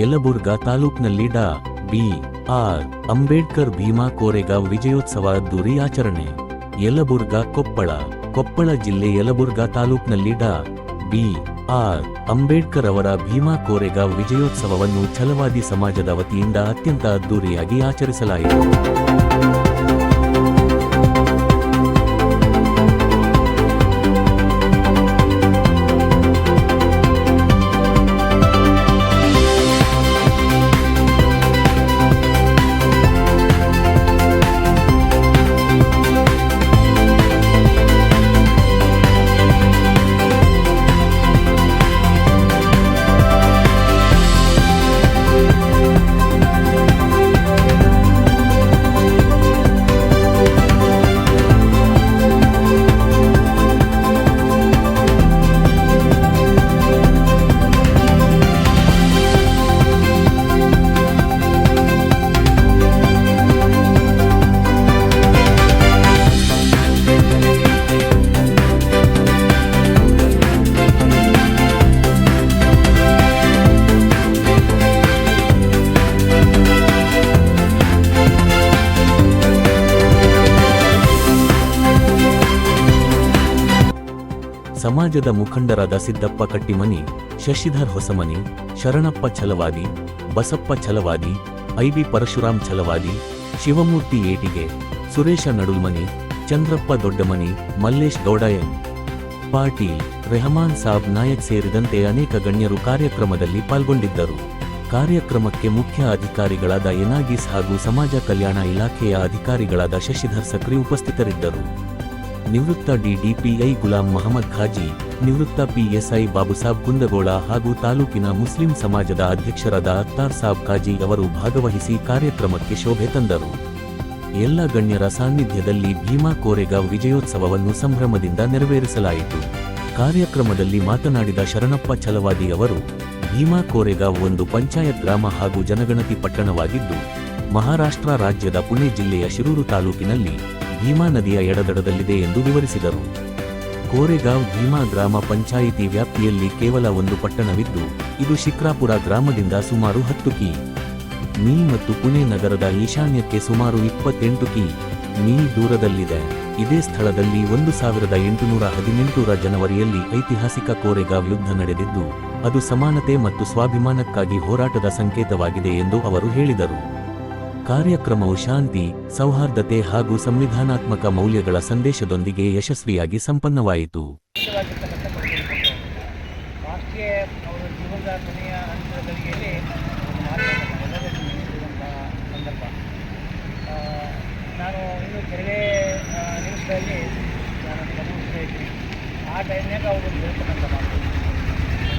Yelburga ತಾಲೂಕ್ನಲ್ಲಿ Dr. B. R. Ambedkar Bhima Koregaon ವಿಜಯೋತ್ಸವ ಅದ್ದೂರಿ ಆಚರಣೆ. ಯಲಬುರ್ಗಾ, ಕೊಪ್ಪಳ. ಕೊಪ್ಪಳ ಜಿಲ್ಲೆ ಯಲಬುರ್ಗಾ ತಾಲೂಕ್ನಲ್ಲಿ ಡಾ. ಬಿ. ಆರ್. ಅಂಬೇಡ್ಕರ್ ಅವರ ಭೀಮಾ ಕೋರೆಗಾಂವ್ ವಿಜಯೋತ್ಸವವನ್ನು ಛಲವಾದಿ ಸಮಾಜದ ವತಿಯಿಂದ ಅತ್ಯಂತ ಅದ್ದೂರಿಯಾಗಿ ಆಚರಿಸಲಾಯಿತು. ಸಮಾಜದ ಮುಖಂಡರಾದ ಸಿದ್ದಪ್ಪ ಕಟ್ಟಿಮನಿ, ಶಶಿಧರ್ ಹೊಸಮನಿ, ಶರಣಪ್ಪ ಛಲವಾದಿ, ಬಸಪ್ಪ ಛಲವಾದಿ, ಐಬಿ ಪರಶುರಾಮ್ ಛಲವಾದಿ, ಶಿವಮೂರ್ತಿ ಏಟಿಗೆ, ಸುರೇಶ ನಡುಲ್ಮನಿ, ಚಂದ್ರಪ್ಪ ದೊಡ್ಡಮನಿ, ಮಲ್ಲೇಶ್ ಗೌಡಯನ್ ಪಾಟೀಲ್, ರೆಹಮಾನ್ ಸಾಬ್ ನಾಯಕ್ ಸೇರಿದಂತೆ ಅನೇಕ ಗಣ್ಯರು ಕಾರ್ಯಕ್ರಮದಲ್ಲಿ ಪಾಲ್ಗೊಂಡಿದ್ದರು. ಕಾರ್ಯಕ್ರಮಕ್ಕೆ ಮುಖ್ಯ ಅಧಿಕಾರಿಗಳಾದ ಎನಾಗಿಸ್ ಹಾಗೂ ಸಮಾಜ ಕಲ್ಯಾಣ ಇಲಾಖೆಯ ಅಧಿಕಾರಿಗಳಾದ ಶಶಿಧರ್ ಸಕ್ರಿ ಉಪಸ್ಥಿತರಿದ್ದರು. ನಿವೃತ್ತ ಡಿಡಿಪಿಐ ಗುಲಾಂ ಮಹಮ್ಮದ್ ಖಾಜಿ, ನಿವೃತ್ತ ಪಿಎಸ್ಐ ಬಾಬುಸಾಬ್ ಕುಂದಗೋಳ ಹಾಗೂ ತಾಲೂಕಿನ ಮುಸ್ಲಿಂ ಸಮಾಜದ ಅಧ್ಯಕ್ಷರಾದ ಅತ್ತಾರ್ ಸಾಬ್ ಖಾಜಿ ಅವರು ಭಾಗವಹಿಸಿ ಕಾರ್ಯಕ್ರಮಕ್ಕೆ ಶೋಭೆ ತಂದರು. ಎಲ್ಲ ಗಣ್ಯರ ಸಾನ್ನಿಧ್ಯದಲ್ಲಿ ಭೀಮಾ ಕೋರೆಗಾಂವ್ ವಿಜಯೋತ್ಸವವನ್ನು ಸಂಭ್ರಮದಿಂದ ನೆರವೇರಿಸಲಾಯಿತು. ಕಾರ್ಯಕ್ರಮದಲ್ಲಿ ಮಾತನಾಡಿದ ಶರಣಪ್ಪ ಛಲವಾದಿ ಅವರು, ಭೀಮಾ ಕೋರೆಗಾಂವ್ ಒಂದು ಪಂಚಾಯತ್ ಗ್ರಾಮ ಹಾಗೂ ಜನಗಣತಿ ಪಟ್ಟಣವಾಗಿದ್ದು, ಮಹಾರಾಷ್ಟ್ರ ರಾಜ್ಯದ ಪುಣೆ ಜಿಲ್ಲೆಯ ಶಿರೂರು ತಾಲೂಕಿನಲ್ಲಿ ಭೀಮಾ ನದಿಯ ಎಡದಡದಲ್ಲಿದೆ ಎಂದು ವಿವರಿಸಿದರು. ಕೋರೆಗಾಂವ್ ಭೀಮಾ ಗ್ರಾಮ ಪಂಚಾಯಿತಿ ವ್ಯಾಪ್ತಿಯಲ್ಲಿ ಕೇವಲ ಒಂದು ಪಟ್ಟಣವಿದ್ದು, ಇದು ಶಿಕ್ರಾಪುರ ಗ್ರಾಮದಿಂದ ಸುಮಾರು ಹತ್ತು ಕಿ. ಮೀ ಮತ್ತು ಪುಣೆ ನಗರದ ಈಶಾನ್ಯಕ್ಕೆ ಸುಮಾರು ಇಪ್ಪತ್ತೆಂಟು ಕಿ. ಮೀ ದೂರದಲ್ಲಿದೆ. ಇದೇ ಸ್ಥಳದಲ್ಲಿ ಒಂದು ಸಾವಿರದ ಎಂಟುನೂರ ಹದಿನೆಂಟರ ಜನವರಿಯಲ್ಲಿ ಐತಿಹಾಸಿಕ ಕೋರೆಗಾಂವ್ ಯುದ್ಧ ನಡೆದಿದ್ದು, ಅದು ಸಮಾನತೆ ಮತ್ತು ಸ್ವಾಭಿಮಾನಕ್ಕಾಗಿ ಹೋರಾಟದ ಸಂಕೇತವಾಗಿದೆ ಎಂದು ಅವರು ಹೇಳಿದರು. ಕಾರ್ಯಕ್ರಮವು ಶಾಂತಿ, ಸೌಹಾರ್ದತೆ ಹಾಗೂ ಸಂವಿಧಾನಾತ್ಮಕ ಮೌಲ್ಯಗಳ ಸಂದೇಶದೊಂದಿಗೆ ಯಶಸ್ವಿಯಾಗಿ ಸಂಪನ್ನವಾಯಿತು.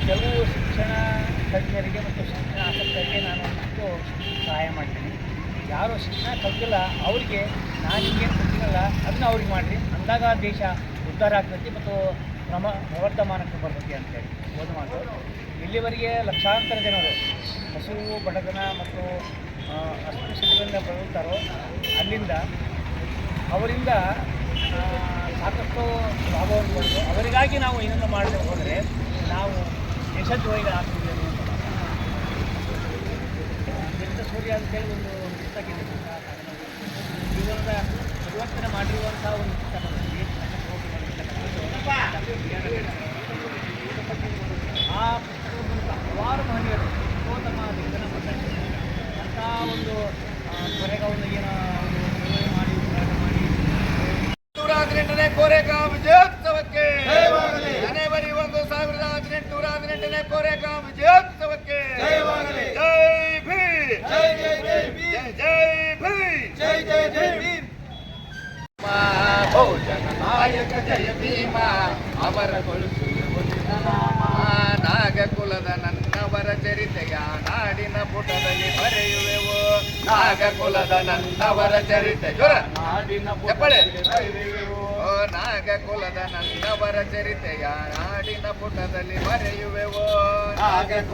ಕೆಲವು ಶಿಕ್ಷಣ ತಜ್ಞರಿಗೆ ಮತ್ತು ಶಿಕ್ಷಣ ಆಸಕ್ತರಿಗೆ ನಾನು ಒಂದಿಷ್ಟು ಸಹಾಯ ಮಾಡ್ತೀನಿ. ಯಾರು ಶಿಕ್ಷಣ ಕಲ್ತಿಲ್ಲ, ಅವರಿಗೆ ನಾನು ಕೊಟ್ಟಿರಲ್ಲ ಅದನ್ನ ಅವ್ರಿಗೆ ಮಾಡಿರಿ. ಅಂದಾಗ ದೇಶ ಉದ್ಧಾರ ಆಗ್ತೈತಿ ಮತ್ತು ಕ್ರಮ ಪ್ರವರ್ತಮಾನಕ್ಕೆ ಬರ್ತೈತಿ ಅಂತೇಳಿ ಒಂದು ಮಾತು ಇಲ್ಲಿವರೆಗೆ ಲಕ್ಷಾಂತರ ಜನರು ಹಸು ಬಡತನ ಮತ್ತು ಅಸ್ಪೃಶ್ಯತೆಗಳಿಂದ ಬರುತ್ತಾರೋ ಅಲ್ಲಿಂದ ಅವರಿಂದ ಸಾಕಷ್ಟು ಲಾಭವನ್ನು ಪಡೆದು ಅವರಿಗಾಗಿ ನಾವು ಏನನ್ನು ಮಾಡದೆ ಹೋದರೆ ನಾವು ದೇಶದ್ರೋಹಿಗಳಾಗ್ತಿದ್ದೇವೆ ಅಂತ ಸೂರ್ಯ ಅಂತೇಳಿ ಒಂದು ಪುಸ್ತಕ ಇದೆ ಜೀವನದ ಪರಿವರ್ತನೆ ಒಂದು ಪುಸ್ತಕ ಅದು. ಆ ಹಲವಾರು ಮಹನೀಯರು ಉತ್ತಮ ಲೇಖನ ಅಂಥ ಒಂದು ಕೊರೆಗಾವನ್ನು ಏನೋ ಮಾಡಿ ಮಾಡಿ ನೂರ ಹದಿನೆಂಟನೇ ಕೋರೆಗಾಂವ್ ವಿಜಯೋತ್ಸವಕ್ಕೆ ಜನವರಿ ಒಂದು ಸಾವಿರದ ಹದಿನೆಂಟನೇ ನಾಯಕ ಜಯ ಭೀಮ ಅವರ ನಾಗಕುಲದ ನನ್ನವರ ಚರಿತೆಯ ನಾಡಿನ ಪುಟದಲ್ಲಿ ಬರೆಯುವೆವು. ನಾಗಕುಲದ ನನ್ನವರ ಚರಿತೆ. ಜೋರ. ನಾಡಿನ ಪುಟದಲ್ಲಿ ಓ ನಾಗಕುಲದ ನನ್ನವರ ಚರಿತೆಯ ನಾಡಿನ ಪುಟದಲ್ಲಿ ಬರೆಯುವೆವು. ನಾಗ